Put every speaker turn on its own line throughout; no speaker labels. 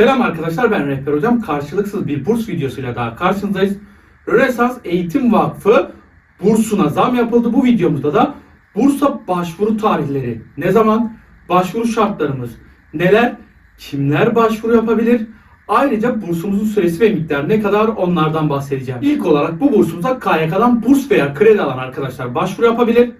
Selam arkadaşlar ben Rehber Hocam. Karşılıksız bir burs videosuyla daha karşınızdayız. Rönesans Eğitim Vakfı bursuna zam yapıldı. Bu videomuzda da bursa başvuru tarihleri, ne zaman, başvuru şartlarımız, neler, kimler başvuru yapabilir, ayrıca bursumuzun süresi ve miktarı ne kadar onlardan bahsedeceğim. İlk olarak bu bursumuza KYK'dan burs veya kredi alan arkadaşlar başvuru yapabilir.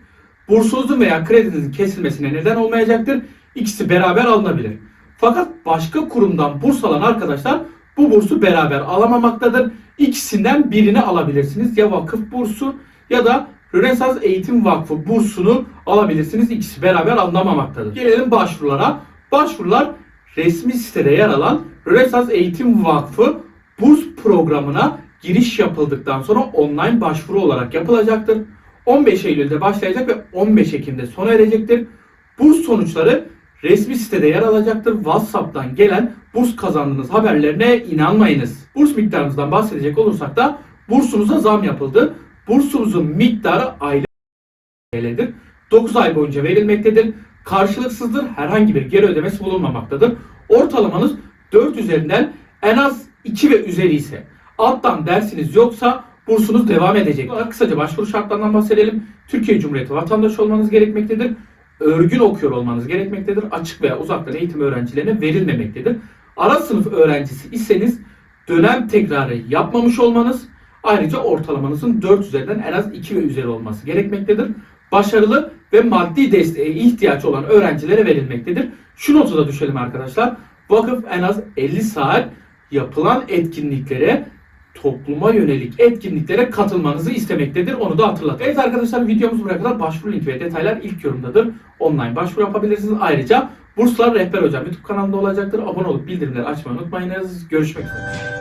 Bursunuzun veya kredinizin kesilmesine neden olmayacaktır. İkisi beraber alınabilir. Fakat başka kurumdan burs alan arkadaşlar bu bursu beraber alamamaktadır. İkisinden birini alabilirsiniz. Ya vakıf bursu ya da Rönesans Eğitim Vakfı bursunu alabilirsiniz. İkisi beraber alınamamaktadır. Gelelim başvurulara. Başvurular resmi sitede yer alan Rönesans Eğitim Vakfı burs programına giriş yapıldıktan sonra online başvuru olarak yapılacaktır. 15 Eylül'de başlayacak ve 15 Ekim'de sona erecektir. Burs sonuçları resmi sitede yer alacaktır. WhatsApp'tan gelen burs kazandığınız haberlerine inanmayınız. Burs miktarımızdan bahsedecek olursak da bursumuza zam yapıldı. Bursumuzun miktarı aylık TL'dir. 9 ay boyunca verilmektedir. Karşılıksızdır. Herhangi bir geri ödemesi bulunmamaktadır. Ortalamanız 4 üzerinden en az 2 ve üzeri ise alttan dersiniz yoksa bursunuz devam edecek. Kısaca başvuru şartlarından bahsedelim. Türkiye Cumhuriyeti vatandaşı olmanız gerekmektedir. Örgün okuyor olmanız gerekmektedir. Açık veya uzaktan eğitim öğrencilerine verilmemektedir. Ara sınıf öğrencisi iseniz dönem tekrarı yapmamış olmanız ayrıca ortalamanızın 4 üzerinden en az 2 ve üzeri olması gerekmektedir. Başarılı ve maddi desteğe ihtiyaç olan öğrencilere verilmektedir. Şu notu da düşelim arkadaşlar. Vakıf en az 50 saat yapılan etkinliklere topluma yönelik etkinliklere katılmanızı istemektedir. Onu da hatırlatın. Evet arkadaşlar videomuz buraya kadar başvuru linki ve detaylar ilk yorumdadır. Online başvuru yapabilirsiniz. Ayrıca burslar Rehber Hocam YouTube kanalında olacaktır. Abone olup bildirimleri açmayı unutmayınız. Görüşmek üzere.